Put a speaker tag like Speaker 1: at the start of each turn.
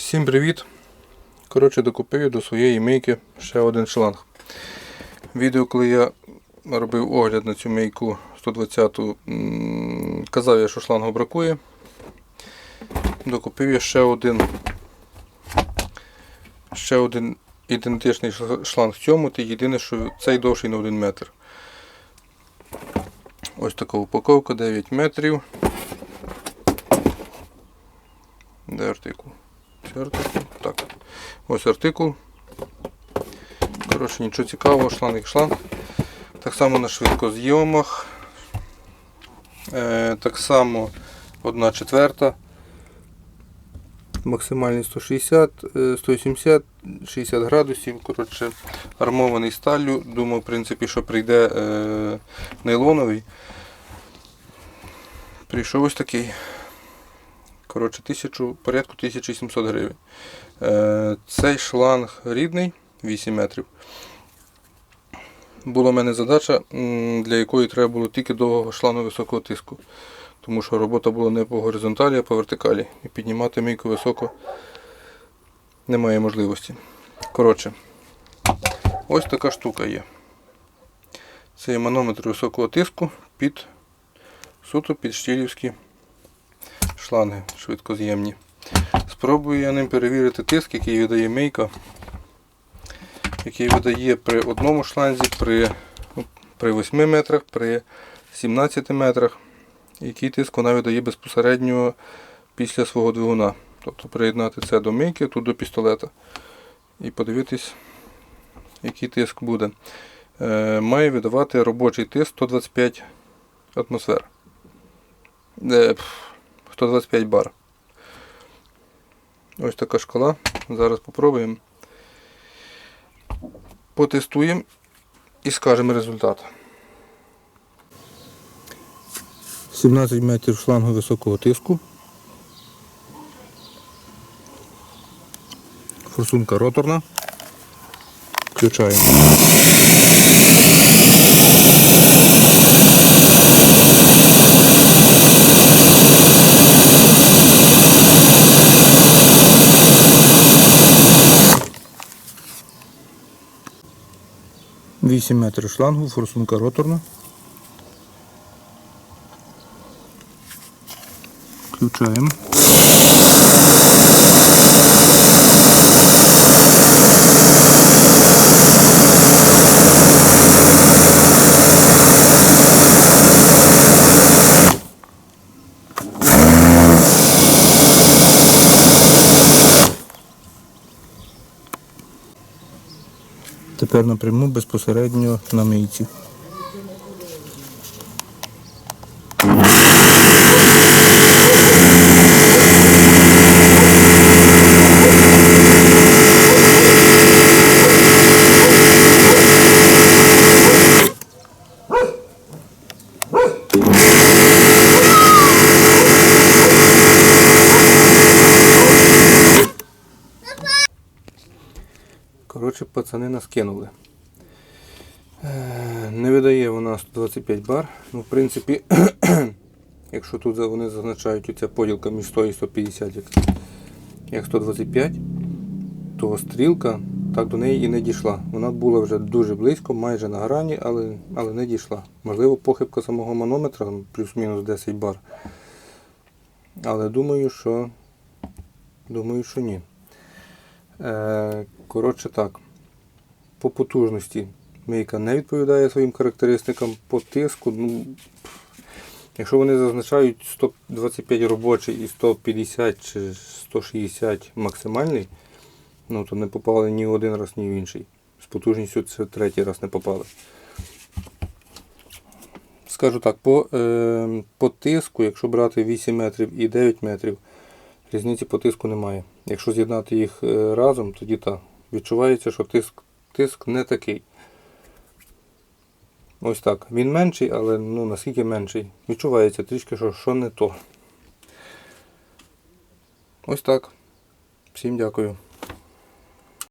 Speaker 1: Всім привіт! Коротше, докупив до своєї мийки ще один шланг. Відео, коли я робив огляд на цю мийку 120 м, казав я, що шлангу бракує. Докупив я ще один ще один ідентичний шланг цьому, ти єдине, що цей довший на 1 метр. Ось така упаковка 9 метрів. Де артикул? Артикул. Так. Ось артикул. Коротше, нічого цікавого, шланг як шланг. Так само на швидкозйомах. Е, так само 1 четверта. Максимальний 160, е, 170, 60 градусів. Коротше, армований сталлю. Думав, в принципі, що прийде е, нейлоновий. Прийшов ось такий. Коротше, тисячу, порядку 1700 гривень. Е, цей шланг рідний 8 метрів. Була в мене задача, для якої треба було тільки довгого шлангу високого тиску. Тому що робота була не по горизонталі, а по вертикалі. І піднімати мийку високо немає можливості. Коротше, ось така штука є. Це є манометр високого тиску під суто під штілівські шланги швидкоз'ємні. Спробую я ним перевірити тиск, який видає мийка, який видає при одному шланзі, при, ну, при 8 метрах, при 17 метрах, який тиск вона видає безпосередньо після свого двигуна. Тобто приєднати це до мийки, тут до пістолета. І подивитись, який тиск буде. Е, має видавати робочий тиск 125 атмосфер. Е, 125 бар. Ось така шкала. Зараз попробуємо. Потестуємо і скажемо результат. 17 метрів шлангу високого тиску. Форсунка роторна. Включаємо. Вісім метрів шлангу, форсунка роторна. Включаємо. Тепер напряму безпосередньо на мийці. Коротше, пацани нас кинули. Е, Не видає вона 125 бар. Ну, в принципі, якщо тут вони зазначають оця поділка між 100 і 150, як, як 125, то стрілка так до неї і не дійшла. Вона була вже дуже близько, майже на грані, але, але не дійшла. Можливо, похибка самого манометра, плюс-мінус 10 бар. Але думаю, що думаю, що ні. Е, Коротше так. По потужності мийка не відповідає своїм характеристикам. По тиску, ну, якщо вони зазначають 125 робочий і 150 чи 160 максимальний, ну то не попали ні в один раз, ні в інший. З потужністю це третій раз не попали. Скажу так, по, е, по тиску, якщо брати 8 метрів і 9 метрів, різниці по тиску немає. Якщо з'єднати їх е, разом, тоді та, Відчувається, що тиск, тиск не такий. Ось так. Він менший, але ну, наскільки менший. Відчувається трішки, що, що не то. Ось так. Всім дякую.